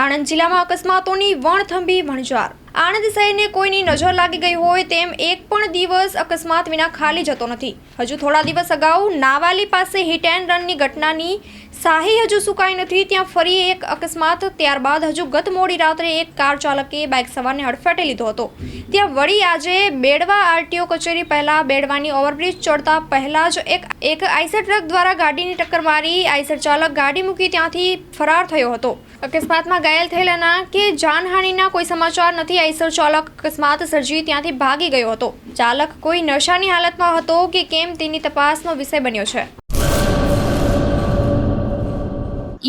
આણંદ જિલ્લામાં અકસ્માતોની વણથંભી વણઝાર. આણંદ શહેરને કોઈની નજર લાગી ગઈ હોય તેમ એક પણ દિવસ અકસ્માત વિના ખાલી જતો નથી. હજુ થોડા દિવસ અગાઉ નાવાલી પાસે હિટ એન્ડ રનની ઘટનાની શાહી હજુ સુકાઈ નથી, ત્યાં ફરી એક અકસ્માત. ત્યારબાદ હજુ ગત મોડી રાત્રે એક કાર ચાલકે બાઇક સવારને હડફેટે લીધો હતો. ત્યાં વળી આજે બેડવા આરટીઓ કચેરી પહેલા બેડવાની ઓવરબ્રિજ ચડતા પહેલા જ એક એક આઈસર ટ્રક દ્વારા ગાડીની ટક્કર મારી આઈસર ચાલક ગાડી મૂકી ત્યાંથી ફરાર થયો હતો. અકસ્માતમાં ઘાયલ થયેલાના કે જાનહાનિના કોઈ સમાચાર નથી, આઈસર ચાલક અકસ્માત સર્જી ત્યાંથી ભાગી ગયો હતો. ચાલક કોઈ નશાની હાલતમાં હતો કે કેમ તેની તપાસનો વિષય બન્યો છે.